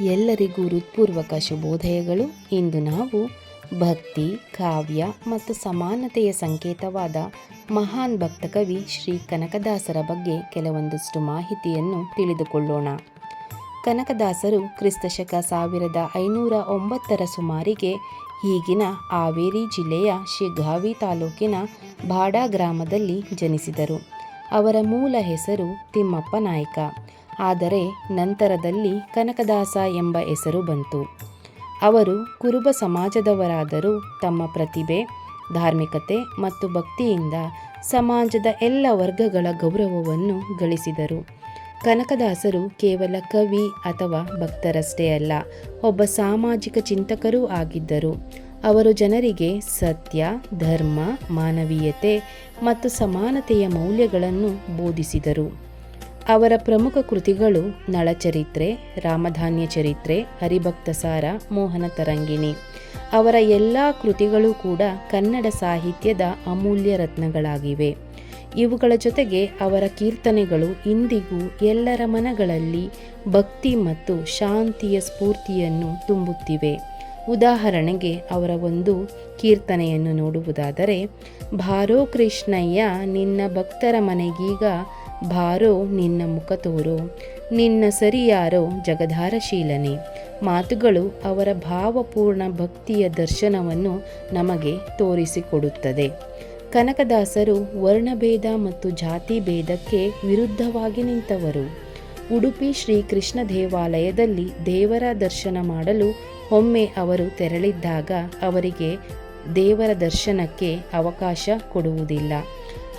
ಎಲ್ಲರಿಗೂ ಹೃತ್ಪೂರ್ವಕ ಶುಭೋದಯಗಳು. ಇಂದು ನಾವು ಭಕ್ತಿ, ಕಾವ್ಯ ಮತ್ತು ಸಮಾನತೆಯ ಸಂಕೇತವಾದ ಮಹಾನ್ ಭಕ್ತ ಕವಿ ಶ್ರೀ ಕನಕದಾಸರ ಬಗ್ಗೆ ಕೆಲವೊಂದಷ್ಟು ಮಾಹಿತಿಯನ್ನು ತಿಳಿದುಕೊಳ್ಳೋಣ. ಕನಕದಾಸರು ಕ್ರಿಸ್ತಶಕ ಸಾವಿರದ ಐನೂರ ಒಂಬತ್ತರ ಸುಮಾರಿಗೆ ಈಗಿನ ಹಾವೇರಿ ಜಿಲ್ಲೆಯ ಶಿಗ್ಗಾವಿ ತಾಲೂಕಿನ ಬಾಡಾ ಗ್ರಾಮದಲ್ಲಿ ಜನಿಸಿದರು. ಅವರ ಮೂಲ ಹೆಸರು ತಿಮ್ಮಪ್ಪ ನಾಯ್ಕ. ಆದರೆ ನಂತರದಲ್ಲಿ ಕನಕದಾಸ ಎಂಬ ಹೆಸರು ಬಂತು. ಅವರು ಕುರುಬ ಸಮಾಜದವರಾದರೂ ತಮ್ಮ ಪ್ರತಿಭೆ, ಧಾರ್ಮಿಕತೆ ಮತ್ತು ಭಕ್ತಿಯಿಂದ ಸಮಾಜದ ಎಲ್ಲ ವರ್ಗಗಳ ಗೌರವವನ್ನು ಗಳಿಸಿದರು. ಕನಕದಾಸರು ಕೇವಲ ಕವಿ ಅಥವಾ ಭಕ್ತರಷ್ಟೇ ಅಲ್ಲ, ಒಬ್ಬ ಸಾಮಾಜಿಕ ಚಿಂತಕರೂ ಆಗಿದ್ದರು. ಅವರು ಜನರಿಗೆ ಸತ್ಯ, ಧರ್ಮ, ಮಾನವೀಯತೆ ಮತ್ತು ಸಮಾನತೆಯ ಮೌಲ್ಯಗಳನ್ನು ಬೋಧಿಸಿದರು. ಅವರ ಪ್ರಮುಖ ಕೃತಿಗಳು ನಳಚರಿತ್ರೆ, ರಾಮಧಾನ್ಯ ಚರಿತ್ರೆ ಹರಿಭಕ್ತಸಾರ ಮೋಹನ ತರಂಗಿಣಿ. ಅವರ ಎಲ್ಲ ಕೃತಿಗಳು ಕೂಡ ಕನ್ನಡ ಸಾಹಿತ್ಯದ ಅಮೂಲ್ಯ ರತ್ನಗಳಾಗಿವೆ. ಇವುಗಳ ಜೊತೆಗೆ ಅವರ ಕೀರ್ತನೆಗಳು ಇಂದಿಗೂ ಎಲ್ಲರ ಮನಗಳಲ್ಲಿ ಭಕ್ತಿ ಮತ್ತು ಶಾಂತಿಯ ಸ್ಫೂರ್ತಿಯನ್ನು ತುಂಬುತ್ತಿವೆ. ಉದಾಹರಣೆಗೆ ಅವರ ಒಂದು ಕೀರ್ತನೆಯನ್ನು ನೋಡುವುದಾದರೆ, ಭಾರೋ ಕೃಷ್ಣಯ್ಯ, ನಿನ್ನ ಭಕ್ತರ ಮನೆಗೀಗ ಭಾರೋ ನಿನ್ನ ಮುಖ ತೋರೋ, ನಿನ್ನ ಸರಿಯಾರೋ ಜಗಧಾರಶೀಲನೆ. ಮಾತುಗಳು ಅವರ ಭಾವಪೂರ್ಣ ಭಕ್ತಿಯ ದರ್ಶನವನ್ನು ನಮಗೆ ತೋರಿಸಿಕೊಡುತ್ತದೆ. ಕನಕದಾಸರು ವರ್ಣಭೇದ ಮತ್ತು ಜಾತಿ ಭೇದಕ್ಕೆ ವಿರುದ್ಧವಾಗಿ ನಿಂತವರು. ಉಡುಪಿ ಶ್ರೀಕೃಷ್ಣ ದೇವಾಲಯದಲ್ಲಿ ದೇವರ ದರ್ಶನ ಮಾಡಲು ಒಮ್ಮೆ ಅವರು ತೆರಳಿದ್ದಾಗ ಅವರಿಗೆ ದೇವರ ದರ್ಶನಕ್ಕೆ ಅವಕಾಶ ಕೊಡುವುದಿಲ್ಲ.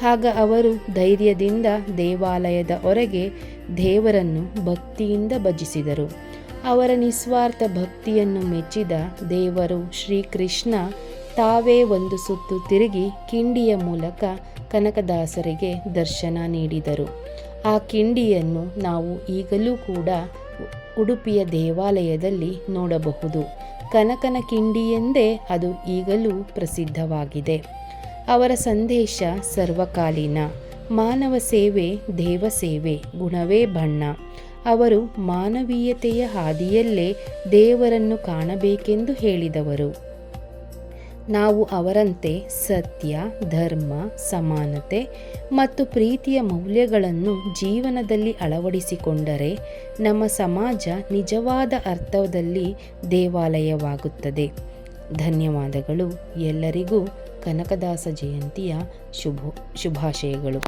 ಆಗ ಅವರು ಧೈರ್ಯದಿಂದ ದೇವಾಲಯದ ಹೊರಗೆ ದೇವರನ್ನು ಭಕ್ತಿಯಿಂದ ಭಜಿಸಿದರು. ಅವರ ನಿಸ್ವಾರ್ಥ ಭಕ್ತಿಯನ್ನು ಮೆಚ್ಚಿದ ದೇವರು ಶ್ರೀಕೃಷ್ಣ ತಾವೇ ಒಂದು ಸುತ್ತು ತಿರುಗಿ ಕಿಂಡಿಯ ಮೂಲಕ ಕನಕದಾಸರಿಗೆ ದರ್ಶನ ನೀಡಿದರು. ಆ ಕಿಂಡಿಯನ್ನು ನಾವು ಈಗಲೂ ಕೂಡ ಉಡುಪಿಯ ದೇವಾಲಯದಲ್ಲಿ ನೋಡಬಹುದು. ಕನಕನ ಕಿಂಡಿ ಎಂದೇ ಅದು ಈಗಲೂ ಪ್ರಸಿದ್ಧವಾಗಿದೆ. ಅವರ ಸಂದೇಶ ಸರ್ವಕಾಲೀನ. ಮಾನವ ಸೇವೆ, ದೇವ ಸೇವೆ, ಗುಣವೇ ಬಣ್ಣ. ಅವರು ಮಾನವೀಯತೆಯ ಹಾದಿಯಲ್ಲೇ ದೇವರನ್ನು ಕಾಣಬೇಕೆಂದು ಹೇಳಿದವರು. ನಾವು ಅವರಂತೆ ಸತ್ಯ, ಧರ್ಮ, ಸಮಾನತೆ ಮತ್ತು ಪ್ರೀತಿಯ ಮೌಲ್ಯಗಳನ್ನು ಜೀವನದಲ್ಲಿ ಅಳವಡಿಸಿಕೊಂಡರೆ ನಮ್ಮ ಸಮಾಜ ನಿಜವಾದ ಅರ್ಥದಲ್ಲಿ ದೇವಾಲಯವಾಗುತ್ತದೆ. ಧನ್ಯವಾದಗಳು ಎಲ್ಲರಿಗೂ. ಕನಕದಾಸ ಜಯಂತಿಯ ಶುಭ ಶುಭಾಶಯಗಳು.